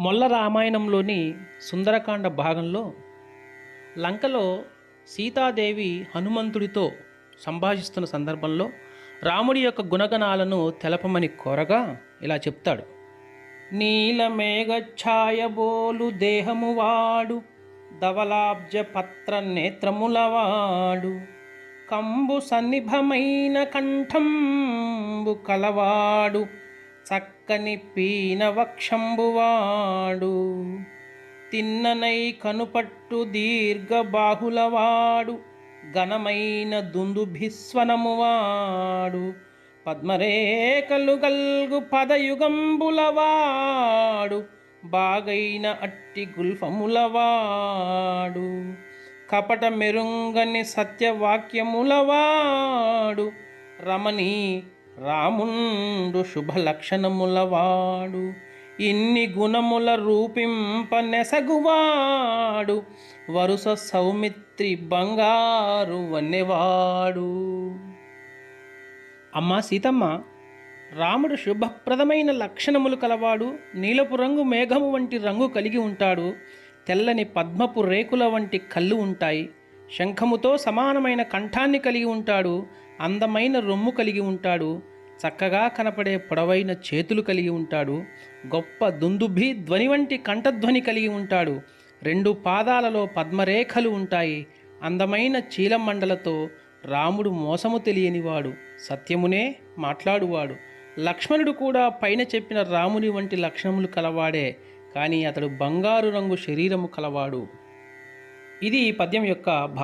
మొల్ల రామాయణంలోని సుందరకాండ భాగంలో లంకలో సీతాదేవి హనుమంతుడితో సంభాషిస్తున్న సందర్భంలో రాముడి యొక్క గుణగణాలను తెలపమని కోరగా ఇలా చెప్తాడు. నీలమేఘఛాయబోలు దేహము వాడు ధవలాబ్జ పత్ర నేత్రములవాడు కంబు సన్నిభమైన కంఠంబు కలవాడు చక్కని పీన వక్షంబువాడు తిన్ననై కనుపట్టు దీర్ఘ బాహులవాడు ఘనమైన దుందుభిస్వనమువాడు పద్మరేఖలు గల్గు పదయుగంబులవాడు. బాగైన అట్టి గుల్ఫములవాడు. కపట మెరుంగని సత్యవాక్యములవాడు. రమణి రాముండు శుభ లక్షణములవాడు ఇన్ని గుణముల రూపింప నెసగువాడు వరుస సౌమిత్రి బంగారు వన్నెవాడు. అమ్మా సీతమ్మ రాముడు శుభప్రదమైన లక్షణములు కలవాడు నీలపు రంగు మేఘము వంటి రంగు కలిగి ఉంటాడు తెల్లని పద్మపు రేకుల వంటి కళ్ళు ఉంటాయి శంఖముతో సమానమైన కంఠాన్ని కలిగి ఉంటాడు అందమైన రొమ్ము కలిగి ఉంటాడు. చక్కగా కనపడే పొడవైన చేతులు కలిగి ఉంటాడు. గొప్ప దుందుభి ధ్వని వంటి కంఠధ్వని కలిగి ఉంటాడు. రెండు పాదాలలో పద్మరేఖలు ఉంటాయి. అందమైన చీలమండలతో రాముడు మోసము తెలియనివాడు. సత్యమునే మాట్లాడువాడు. లక్ష్మణుడు కూడా పైన చెప్పిన రాముని వంటి లక్షణములు కలవాడే. కానీ అతడు బంగారు రంగు శరీరము కలవాడు. ఇది ఈ పద్యం యొక్క భా